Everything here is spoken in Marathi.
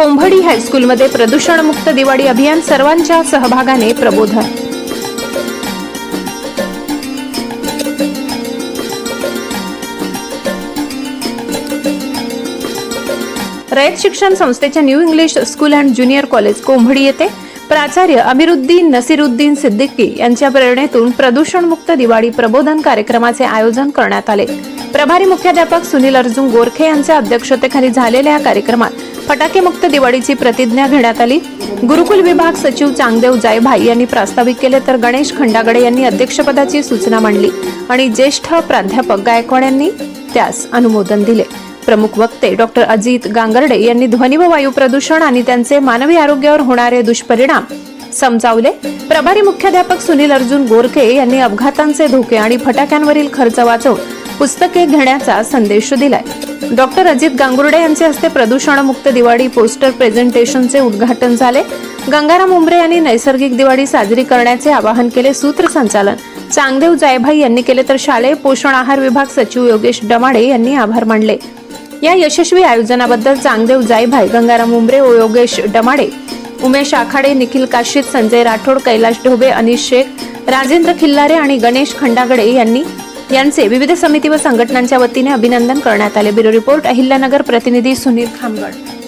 कोंभडी हायस्कूलमध्ये प्रदूषणमुक्त दिवाळी अभियान सर्वांच्या सहभागाने प्रबोधन. रयत शिक्षण संस्थेच्या new English school and junior college Kombhadi येथे प्राचार्य अमिरुद्दीन नसीरुद्दीन सिद्दीकी यांच्या प्रेरणेतून प्रदूषणमुक्त दिवाळी प्रबोधन कार्यक्रमाचे आयोजन करण्यात आले. प्रभारी मुख्याध्यापक सुनील अर्जुन गोरखे यांच्या अध्यक्षतेखाली झालेल्या या कार्यक्रमात फटाकेमुक्त दिवाळीची प्रतिज्ञा घेण्यात आली. गुरुकुल विभाग सचिव चांगदेव जायभाई यांनी प्रास्ताविक केले तर गणेश खंडागडे यांनी अध्यक्षपदाची सूचना मांडली आणि ज्येष्ठ प्राध्यापक गायकवाड यांनी त्यास अनुमोदन दिले. प्रमुख वक्ते डॉक्टर अजित गांगर्डे यांनी ध्वनी व वायू प्रदूषण आणि त्यांचे मानवी आरोग्यावर होणारे दुष्परिणाम समजावले. प्रभारी मुख्याध्यापक सुनील अर्जुन गोरखे यांनी अपघातांचे धोके आणि फटाक्यांवरील खर्च वाचवून पुस्तके घेण्याचा संदेश दिलाय. डॉक्टर अजित गांगुर्डे यांचे हस्ते प्रदूषणमुक्त दिवाळी पोस्टर प्रेझेंटेशनचे उद्घाटन झाले. गंगाराम उमरे यांनी नैसर्गिक दिवाळी साजरी करण्याचे आवाहन केले सूत्रसंचालन. चांगदेव जायभाई यांनी केले तर शालेय पोषण आहार विभाग सचिव योगेश डमाडे यांनी आभार मानले. या यशस्वी आयोजनाबद्दल चांगदेव जायभाई गंगाराम उमरे व योगेश डमाडे उमेश आखाडे निखिल काशीद संजय राठोड कैलाश ढोबे अनिश शेख राजेंद्र खिल्लारे आणि गणेश खंडागडे यांनी यांचे विविध समिती व संघटनांच्या वतीने अभिनंदन करण्यात आले. ब्युरो रिपोर्ट अहिल्यानगर प्रतिनिधी सुनील खामगड.